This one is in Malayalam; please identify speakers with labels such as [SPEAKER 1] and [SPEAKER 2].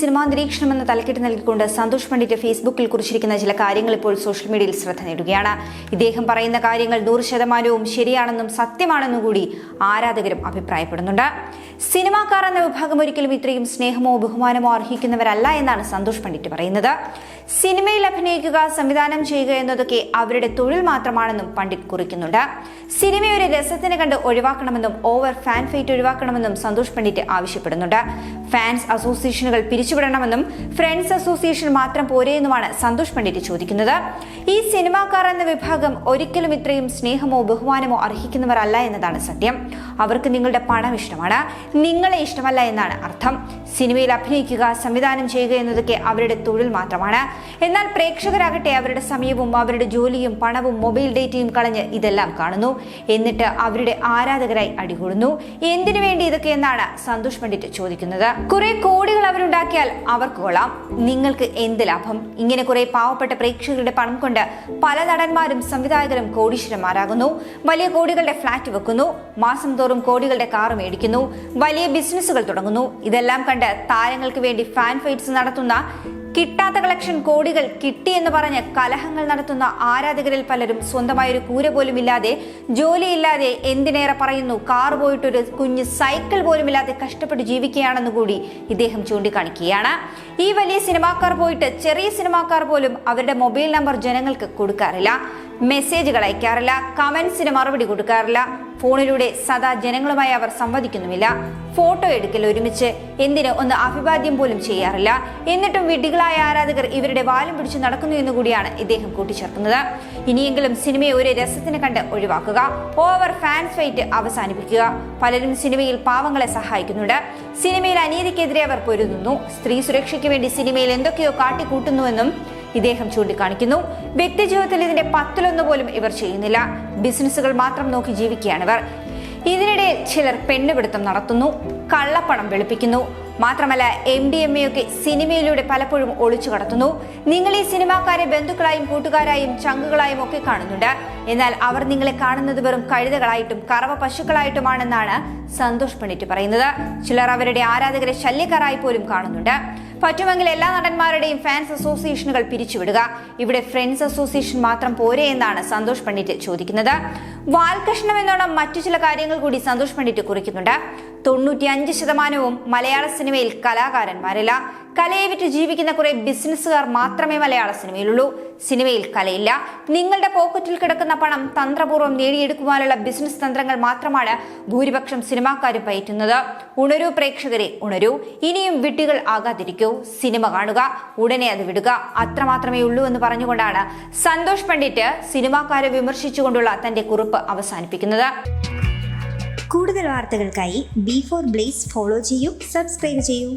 [SPEAKER 1] സിനിമാ നിരീക്ഷണം എന്ന തലക്കെട്ട് നൽകിക്കൊണ്ട് സന്തോഷ് പണ്ഡിറ്റ് ഫേസ്ബുക്കിൽ കുറിച്ചിരിക്കുന്ന ചില കാര്യങ്ങൾ ഇപ്പോൾ സോഷ്യൽ മീഡിയയിൽ ശ്രദ്ധ നേടുകയാണ്. ഇദ്ദേഹം പറയുന്ന കാര്യങ്ങൾ നൂറ് ശതമാനവും ശരിയാണെന്നും സത്യമാണെന്നും കൂടി ആരാധകരും അഭിപ്രായപ്പെടുന്നുണ്ട്. സിനിമാക്കാർ എന്ന വിഭാഗം ഒരിക്കലും ഇത്രയും സ്നേഹമോ ബഹുമാനമോ അർഹിക്കുന്നവരല്ല എന്നാണ് സന്തോഷ് പണ്ഡിറ്റ് പറയുന്നത്. സിനിമയിൽ അഭിനയിക്കുക സംവിധാനം ചെയ്യുക എന്നതൊക്കെ അവരുടെ തൊഴിൽ മാത്രമാണെന്നും പണ്ഡിറ്റ് കുറിക്കുന്നുണ്ട്. സിനിമയൊരു രസത്തിന് കണ്ട് ഒഴിവാക്കണമെന്നും ഓവർ ഫാൻ ഫൈറ്റ് ഒഴിവാക്കണമെന്നും സന്തോഷ് പണ്ഡിറ്റ് ആവശ്യപ്പെടുന്നുണ്ട്. ഫാൻസ് അസോസിയേഷനുകൾ പിരിച്ചുവിടണമെന്നും ഫ്രണ്ട്സ് അസോസിയേഷൻ മാത്രം പോരെയെന്നുമാണ് സന്തോഷ് പണ്ഡിറ്റ് ചോദിക്കുന്നത്. ഈ സിനിമാക്കാർ എന്ന വിഭാഗം ഒരിക്കലും ഇത്രയും സ്നേഹമോ ബഹുമാനമോ അർഹിക്കുന്നവരല്ല എന്നതാണ് സത്യം. അവർക്ക് നിങ്ങളുടെ പണം ഇഷ്ടമാണ്. നിങ്ങളെ ഇഷ്ടമല്ല എന്നാണ് അർത്ഥം. സിനിമയിൽ അഭിനയിക്കുക സംവിധാനം ചെയ്യുക എന്നതൊക്കെ അവരുടെ തൊഴിൽ മാത്രമാണ്. എന്നാൽ പ്രേക്ഷകരാകട്ടെ അവരുടെ സമയവും അവരുടെ ജോലിയും പണവും മൊബൈൽ ഡേറ്റയും കളഞ്ഞ് ഇതെല്ലാം കാണുന്നു. എന്നിട്ട് അവരുടെ ആരാധകരായി അടികൂടുന്നു. എന്തിനു വേണ്ടി ഇതൊക്കെ എന്നാണ് സന്തോഷ് പണ്ഡിറ്റ് ചോദിക്കുന്നത്. കുറെ കോടികൾ അവരുണ്ടാക്കിയാൽ അവർക്ക് കൊള്ളാം. നിങ്ങൾക്ക് എന്ത് ലാഭം? ഇങ്ങനെ കുറെ പാവപ്പെട്ട പ്രേക്ഷകരുടെ പണം കൊണ്ട് പല നടന്മാരും സംവിധായകരും കോടീശ്വരന്മാരാകുന്നു. വലിയ കോടികളുടെ ഫ്ലാറ്റ് വെക്കുന്നു. മാസം തോറും കോടികളുടെ കാർ മേടിക്കുന്നു. വലിയ ബിസിനസ്സുകൾ തുടങ്ങുന്നു. ഇതെല്ലാം കണ്ട് താരങ്ങൾക്ക് വേണ്ടി ഫാൻ ഫൈറ്റ്സ് നടത്തുന്ന കിട്ടാത്ത കളക്ഷൻ കോടികൾ കിട്ടി എന്ന് പറഞ്ഞ് കലഹങ്ങൾ നടത്തുന്ന ആരാധകരിൽ പലരും സ്വന്തമായൊരു കൂര പോലും ഇല്ലാതെ ജോലിയില്ലാതെ എന്തിനേറെ പറയുന്നു? കാർ പോയിട്ടൊരു കുഞ്ഞ് സൈക്കിൾ പോലും ഇല്ലാതെ കഷ്ടപ്പെട്ട് ജീവിക്കുകയാണെന്ന് കൂടി ഇദ്ദേഹം ചൂണ്ടിക്കാണിക്കുകയാണ്. ഈ വലിയ സിനിമാക്കാർ പോയിട്ട് ചെറിയ സിനിമാക്കാർ പോലും അവരുടെ മൊബൈൽ നമ്പർ ജനങ്ങൾക്ക് കൊടുക്കാറില്ല. മെസ്സേജുകൾ അയക്കാറില്ല. കമൻസിന് മറുപടി കൊടുക്കാറില്ല. ഫോണിലൂടെ സദാ ജനങ്ങളുമായി അവർ സംവദിക്കുന്നുമില്ല. ഫോട്ടോ എടുക്കൽ ഒരുമിച്ച് എന്തിന് ഒന്ന് അഭിവാദ്യം പോലും ചെയ്യാറില്ല. എന്നിട്ടും വിഡ്ഢികളായ ആരാധകർ ഇവരുടെ വാലും പിടിച്ച് നടക്കുന്നു എന്ന് കൂടിയാണ് ഇദ്ദേഹം കൂട്ടിച്ചേർക്കുന്നത്. ഇനിയെങ്കിലും സിനിമയെ ഒരു രസത്തിന് കണ്ട് ഒഴിവാക്കുക. ഓവർ ഫാൻസ് ഫൈറ്റ് അവസാനിപ്പിക്കുക. പലരും സിനിമയിൽ പാവങ്ങളെ സഹായിക്കുന്നുണ്ട്. സിനിമയിൽ അനീതിക്കെതിരെ അവർ പൊരുതുന്നു. സ്ത്രീ സുരക്ഷയ്ക്ക് വേണ്ടി സിനിമയിൽ എന്തൊക്കെയോ കാട്ടിക്കൂട്ടുന്നുവെന്നും ഇദ്ദേഹം ചൂണ്ടിക്കാണിക്കുന്നു. വ്യക്തിജീവിതത്തിൽ ഇതിന്റെ പത്തിലൊന്ന് പോലും ഇവർ ചെയ്യുന്നില്ല. ബിസിനസ്സുകൾ മാത്രം നോക്കി ജീവിക്കുകയാണിവർ. ഇതിനിടെ ചിലർ പെണ്ണുപിടുത്തം നടത്തുന്നു കള്ളപ്പണം വെളുപ്പിക്കുന്നു. മാത്രമല്ല എം ഡി എം എയൊക്കെ സിനിമയിലൂടെ പലപ്പോഴും ഒളിച്ചു കടത്തുന്നു. നിങ്ങൾ ഈ സിനിമാക്കാരെ ബന്ധുക്കളായും കൂട്ടുകാരായും ചങ്കുകളായും ഒക്കെ കാണുന്നുണ്ട്. എന്നാൽ അവർ നിങ്ങളെ കാണുന്നത് വെറും കഴുതകളായിട്ടും കറവ പശുക്കളായിട്ടുമാണെന്നാണ് സന്തോഷ് പണ്ഡിറ്റ് പറയുന്നത്. ചിലർ അവരുടെ ആരാധകരെ ശല്യക്കാരായി പോലും കാണുന്നുണ്ട്. പറ്റുമെങ്കിൽ എല്ലാ നടന്മാരുടെയും ഫാൻസ് അസോസിയേഷനുകൾ പിരിച്ചുവിടുക. ഇവിടെ ഫ്രണ്ട്സ് അസോസിയേഷൻ മാത്രം പോരെ എന്നാണ് സന്തോഷ് പണ്ഡിറ്റ് ചോദിക്കുന്നത്. വാൽകൃഷ്ണം എന്നോണം മറ്റു ചില കാര്യങ്ങൾ കൂടി സന്തോഷ് പണ്ഡിറ്റ് കുറിക്കുന്നുണ്ട്. തൊണ്ണൂറ്റി അഞ്ച് ശതമാനവും മലയാള സിനിമയിൽ കലാകാരന്മാരല്ല. കലയെ വിറ്റ് ജീവിക്കുന്ന കുറെ ബിസിനസ്സുകാർ മാത്രമേ മലയാള സിനിമയിലുള്ളൂ. സിനിമയിൽ കലയില്ല. നിങ്ങളുടെ പോക്കറ്റിൽ കിടക്കുന്ന പണം തന്ത്രപൂർവം നേടിയെടുക്കുവാനുള്ള ബിസിനസ് തന്ത്രങ്ങൾ മാത്രമാണ് ഭൂരിപക്ഷം സിനിമാക്കാരും പയറ്റുന്നത്. ഉണരൂ പ്രേക്ഷകരെ ഉണരൂ. ഇനിയും വിട്ടുകൾ ആകാതിരിക്കൂ. സിനിമ കാണുക ഉടനെ അത് വിടുക. അത്രമാത്രമേ ഉള്ളൂ എന്ന് പറഞ്ഞുകൊണ്ടാണ് സന്തോഷ് പണ്ഡിറ്റ് സിനിമാക്കാരെ വിമർശിച്ചുകൊണ്ടുള്ള തന്റെ കുറിപ്പ് അവസാനിപ്പിക്കുന്നത്.
[SPEAKER 2] കൂടുതൽ വാർത്തകൾക്കായി ബി ഫോർ ബ്ലേസ് ഫോളോ ചെയ്യൂ സബ്സ്ക്രൈബ് ചെയ്യൂ.